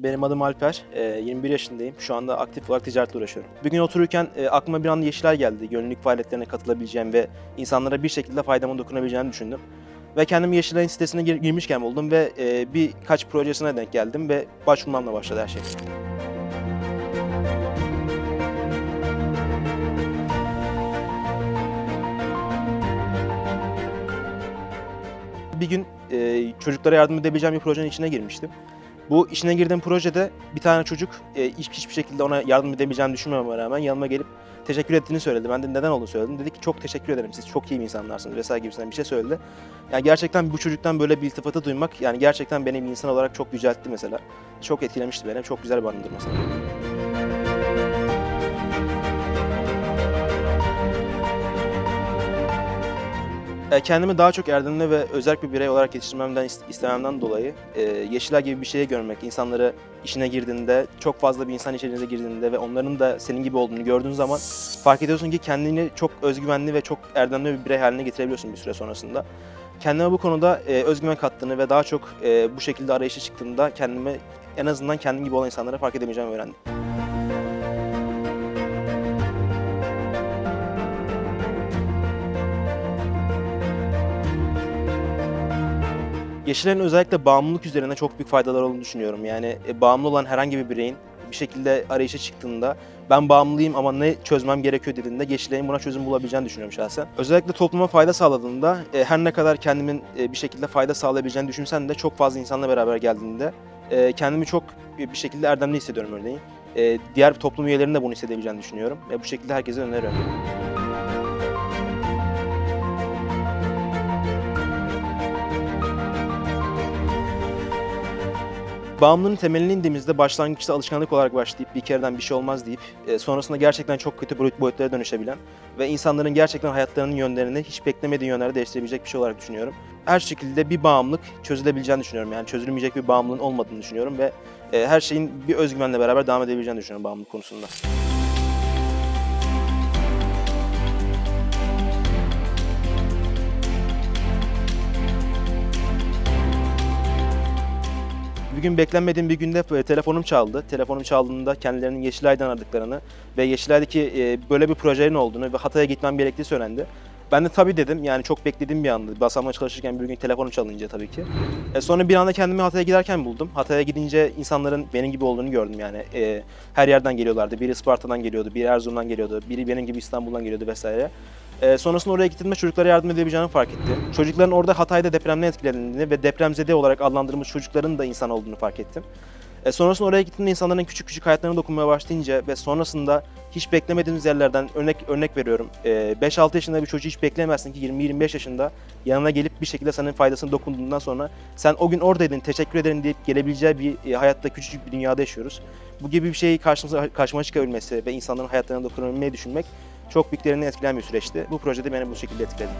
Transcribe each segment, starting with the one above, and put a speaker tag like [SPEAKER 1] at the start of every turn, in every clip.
[SPEAKER 1] Benim adım Alper, e, 21 yaşındayım. Şu anda aktif olarak ticaretle uğraşıyorum. Bir gün otururken e, aklıma bir anda Yeşilay geldi. Gönüllülük faaliyetlerine katılabileceğim ve insanlara bir şekilde faydamın dokunabileceğini düşündüm. Ve kendimi Yeşilay'ın sitesine gir- girmişken buldum ve e, birkaç projesine denk geldim ve başvurmamla başladı her şey. Bir gün e, çocuklara yardım edebileceğim bir projenin içine girmiştim. Bu içine girdiğim projede bir tane çocuk e, hiç, hiçbir şekilde ona yardım edebileceğini düşünmememe rağmen yanıma gelip teşekkür ettiğini söyledi. Ben de neden olduğunu söyledim. Dedi ki çok teşekkür ederim siz çok iyi insanlarsınız vesaire gibisinden bir şey söyledi. Yani gerçekten bu çocuktan böyle bir iltifatı duymak yani gerçekten beni bir insan olarak çok yüceltti mesela. Çok etkilemişti beni. Çok güzel bir anımdır mesela. Kendimi daha çok erdemli ve özel bir birey olarak yetiştirmemden ist- istememden dolayı e, Yeşilay gibi bir şeyi görmek, insanları işine girdiğinde, çok fazla bir insan içeriğine girdiğinde ve onların da senin gibi olduğunu gördüğün zaman fark ediyorsun ki kendini çok özgüvenli ve çok erdemli bir birey haline getirebiliyorsun bir süre sonrasında. Kendime bu konuda e, özgüven kattığını ve daha çok e, bu şekilde arayışa çıktığımda kendimi en azından kendim gibi olan insanlara fark edebileceğimi öğrendim. Yeşilay'ın özellikle bağımlılık üzerine çok büyük faydalar olduğunu düşünüyorum. Yani e, bağımlı olan herhangi bir bireyin bir şekilde arayışa çıktığında ben bağımlıyım ama ne çözmem gerekiyor dediğinde Yeşilay'ın buna çözüm bulabileceğini düşünüyorum şahsen. Özellikle topluma fayda sağladığında e, her ne kadar kendimin e, bir şekilde fayda sağlayabileceğini düşünsen de çok fazla insanla beraber geldiğinde e, kendimi çok bir şekilde erdemli hissediyorum örneğin. E, diğer toplum üyelerinin de bunu hissedebileceğini düşünüyorum ve bu şekilde herkese öneriyorum. Bağımlılığın temeline indiğimizde başlangıçta alışkanlık olarak başlayıp bir kereden bir şey olmaz deyip e, sonrasında gerçekten çok kötü boyut boyutlara dönüşebilen ve insanların gerçekten hayatlarının yönlerini hiç beklemediği yönlerde değiştirebilecek bir şey olarak düşünüyorum. Her şekilde bir bağımlılık çözülebileceğini düşünüyorum. Yani çözülmeyecek bir bağımlılığın olmadığını düşünüyorum ve e, her şeyin bir özgüvenle beraber devam edebileceğini düşünüyorum bağımlılık konusunda. Bir gün beklenmediğim bir günde e, telefonum çaldı. Telefonum çaldığında kendilerinin Yeşilay'dan aradıklarını ve Yeşilay'daki e, böyle bir projenin olduğunu ve Hatay'a gitmem gerektiği söylendi. Ben de tabii dedim. Yani çok beklediğim bir andı. Basamla çalışırken bir gün telefonum çalınca tabii ki. E, sonra bir anda kendimi Hatay'a giderken buldum. Hatay'a gidince insanların benim gibi olduğunu gördüm yani. E, her yerden geliyorlardı. Biri Isparta'dan geliyordu, biri Erzurum'dan geliyordu, biri benim gibi İstanbul'dan geliyordu vesaire. E, sonrasında oraya gittiğimde çocuklara yardım edebileceğini fark ettim. Çocukların orada Hatay'da depremden etkilendiğini ve depremzede olarak adlandırdığımız çocukların da insan olduğunu fark ettim. E, sonrasında oraya gittiğimde insanların küçük küçük hayatlarına dokunmaya başlayınca ve sonrasında hiç beklemediğimiz yerlerden örnek örnek veriyorum. E, 5-6 yaşında bir çocuğu hiç bekleyemezsin ki 20-25 yaşında yanına gelip bir şekilde senin faydasını dokunduğundan sonra sen o gün oradaydın teşekkür ederim deyip gelebileceği bir e, hayatta küçücük bir dünyada yaşıyoruz. Bu gibi bir şey karşımıza karşıma çıkabilmesi ve insanların hayatlarına dokunabilmeyi düşünmek çok büyük etkileyen bir süreçti. Bu projede beni bu şekilde etkiledi.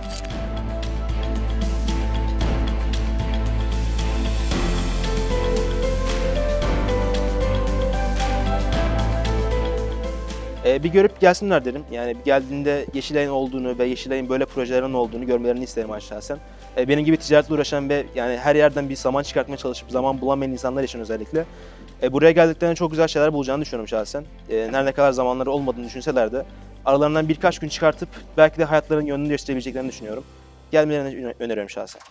[SPEAKER 1] Ee, bir görüp gelsinler derim. Yani geldiğinde Yeşilay'ın olduğunu ve Yeşilay'ın böyle projelerin olduğunu görmelerini isterim şahsen. Ee, benim gibi ticaretle uğraşan ve yani her yerden bir zaman çıkartmaya çalışıp zaman bulamayan insanlar için özellikle. e, buraya geldiklerinde çok güzel şeyler bulacağını düşünüyorum şahsen. E, her ne kadar zamanları olmadığını düşünseler de aralarından birkaç gün çıkartıp belki de hayatlarının yönünü değiştirebileceklerini düşünüyorum. Gelmelerini öneriyorum şahsen.